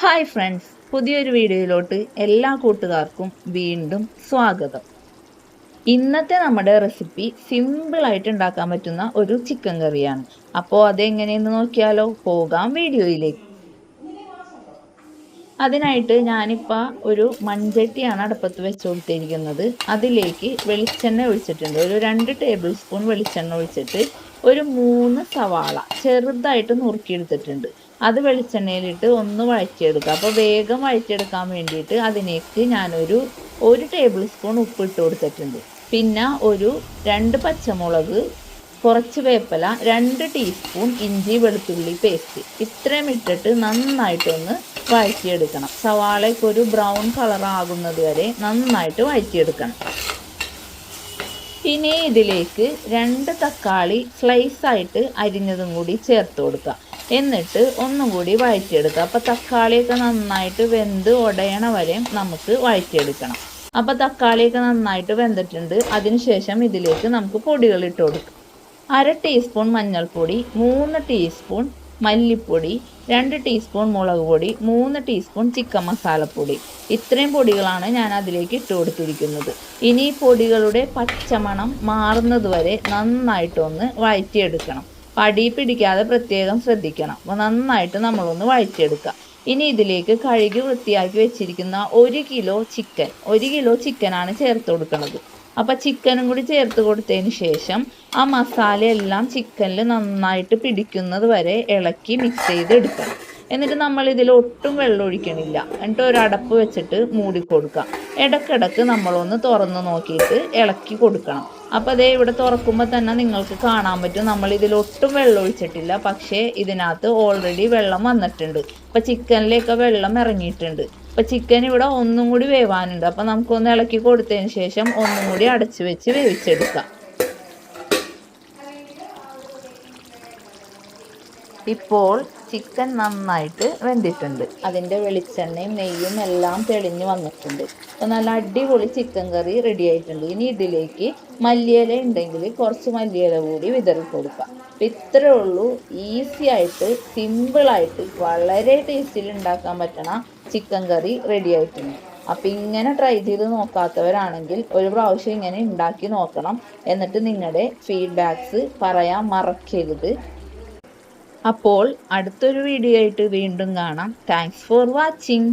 Hi friends പുതിയൊരു വീഡിയോയിലോട്ട് എല്ലാ കൂട്ടുകാർക്കും വീണ്ടും സ്വാഗതം. ഇന്നത്തെ നമ്മുടെ റെസിപ്പി സിമ്പിളായിട്ട് ഉണ്ടാക്കാൻ പറ്റുന്ന ഒരു ചിക്കൻ കറിയാണ്. അപ്പോൾ അതെങ്ങനെയെന്ന് നോക്കിയാലോ? പോകാം വീഡിയോയിലേക്ക്. അതിനായിട്ട് ഞാനിപ്പോൾ ഒരു മൺചട്ടിയാണ് അടുപ്പത്ത് വെച്ച് കൊടുത്തിരിക്കുന്നത്. അതിലേക്ക് വെളിച്ചെണ്ണ ഒഴിച്ചിട്ടുണ്ട്. ഒരു രണ്ട് ടേബിൾ സ്പൂൺ വെളിച്ചെണ്ണ ഒഴിച്ചിട്ട് ഒരു മൂന്ന് സവാള ചെറുതായിട്ട് നുറുക്കിയെടുത്തിട്ടുണ്ട്. അത് വെളിച്ചെണ്ണയിലിട്ട് ഒന്ന് വഴറ്റിയെടുക്കുക. അപ്പോൾ വേഗം വഴറ്റിയെടുക്കാൻ വേണ്ടിയിട്ട് അതിലേക്ക് ഞാനൊരു ഒരു ടേബിൾ സ്പൂൺ ഉപ്പ് ഇട്ട് കൊടുത്തിട്ടുണ്ട്. പിന്നെ ഒരു രണ്ട് പച്ചമുളക് കുറച്ച് വേപ്പല രണ്ട് ടീസ്പൂൺ ഇഞ്ചി വെളുത്തുള്ളി പേസ്റ്റ് ഇത്രയും ഇട്ടിട്ട് നന്നായിട്ടൊന്ന് വഴറ്റിയെടുക്കണം. സവാളയ്ക്ക് ഒരു ബ്രൗൺ കളർ ആകുന്നത് വരെ നന്നായിട്ട് വഴറ്റിയെടുക്കണം. ഇനി ഇതിലേക്ക് രണ്ട് തക്കാളി സ്ലൈസ് ആയിട്ട് അരിഞ്ഞതും കൂടി ചേർത്ത് കൊടുക്കുക. എന്നിട്ട് ഒന്നും കൂടി വഴറ്റിയെടുക്കുക. അപ്പോൾ തക്കാളിയൊക്കെ നന്നായിട്ട് വെന്ത് ഉടയണ വരെ നമുക്ക് വഴറ്റിയെടുക്കണം. അപ്പോൾ തക്കാളിയൊക്കെ നന്നായിട്ട് വെന്തിട്ടുണ്ട്. അതിനുശേഷം ഇതിലേക്ക് നമുക്ക് പൊടികൾ ഇട്ട് കൊടുക്കാം. അര ടീസ്പൂൺ മഞ്ഞൾപ്പൊടി മൂന്ന് ടീസ്പൂൺ മല്ലിപ്പൊടി രണ്ട് ടീസ്പൂൺ മുളക് പൊടി മൂന്ന് ടീസ്പൂൺ ചിക്കൻ മസാലപ്പൊടി. ഇത്രയും പൊടികളാണ് ഞാൻ അതിലേക്ക് ഇട്ട് കൊടുത്തിരിക്കുന്നത്. ഇനി ഈ പൊടികളുടെ പച്ചമണം മാറുന്നത് വരെ നന്നായിട്ടൊന്ന് വഴറ്റിയെടുക്കണം. പടി പിടിക്കാതെ പ്രത്യേകം ശ്രദ്ധിക്കണം. അപ്പോൾ നന്നായിട്ട് നമ്മളൊന്ന് വഴറ്റിയെടുക്കുക. ഇനി ഇതിലേക്ക് കഴുകി വൃത്തിയാക്കി വെച്ചിരിക്കുന്ന ഒരു കിലോ ചിക്കൻ ഒരു കിലോ ചിക്കനാണ് ചേർത്ത് കൊടുക്കുന്നത്. അപ്പോൾ ചിക്കനും കൂടി ചേർത്ത് കൊടുത്തതിന് ശേഷം ആ മസാല എല്ലാം ചിക്കനിൽ നന്നായിട്ട് പിടിക്കുന്നത് വരെ ഇളക്കി മിക്സ് ചെയ്ത് എടുക്കണം. എന്നിട്ട് നമ്മൾ ഇതിൽ ഒട്ടും വെള്ളം ഒഴിക്കണില്ല. എന്നിട്ട് ഒരു അടപ്പ് വെച്ചിട്ട് മൂടി കൊടുക്കാം ഇടക്കിടക്ക് നമ്മളൊന്ന് തുറന്ന് നോക്കിയിട്ട് ഇളക്കി കൊടുക്കണം. അപ്പോൾ അതേ ഇവിടെ തുറക്കുമ്പോൾ തന്നെ നിങ്ങൾക്ക് കാണാൻ പറ്റും. നമ്മൾ ഇതിൽ ഒട്ടും വെള്ളം ഒഴിച്ചിട്ടില്ല. പക്ഷേ ഇതിനകത്ത് ഓൾറെഡി വെള്ളം വന്നിട്ടുണ്ട്. അപ്പോൾ ചിക്കനിലേക്ക് വെള്ളം ഇറങ്ങിയിട്ടുണ്ട്. അപ്പോൾ ചിക്കൻ ഇവിടെ ഒന്നും കൂടി വേവാനുണ്ട്. അപ്പോൾ നമുക്കൊന്ന് ഇളക്കി കൊടുത്തതിന് ശേഷം ഒന്നും കൂടി അടച്ചു വെച്ച് വേവിച്ചെടുക്കാം. ഇപ്പോൾ ചിക്കൻ നന്നായിട്ട് വെന്തിട്ടുണ്ട്. അതിന്റെ വെളിച്ചെണ്ണയും നെയ്യും എല്ലാം തെളിഞ്ഞ് വന്നിട്ടുണ്ട്. അപ്പോൾ നല്ല അടിപൊളി ചിക്കൻ കറി റെഡി ആയിട്ടുണ്ട്. ഇനി ഇതിലേക്ക് മല്ലിയില ഉണ്ടെങ്കിൽ കുറച്ച് മല്ലിയില കൂടി വിതറി കൊടുക്കാം. അപ്പം ഇത്രേ ഉള്ളൂ. ഈസി ആയിട്ട് സിമ്പിളായിട്ട് വളരെ ടേസ്റ്റിൽ ഉണ്ടാക്കാൻ പറ്റണ ചിക്കൻ കറി റെഡി ആയിട്ടുണ്ട്. അപ്പം ഇങ്ങനെ ട്രൈ ചെയ്ത് നോക്കാത്തവരാണെങ്കിൽ ഒരു പ്രാവശ്യം ഇങ്ങനെ ഉണ്ടാക്കി നോക്കണം. എന്നിട്ട് നിങ്ങളുടെ ഫീഡ്ബാക്ക്സ് പറയാൻ മറക്കരുത്. അപ്പോൾ അടുത്തൊരു വീഡിയോ ആയിട്ട് വീണ്ടും കാണാം. Thanks for watching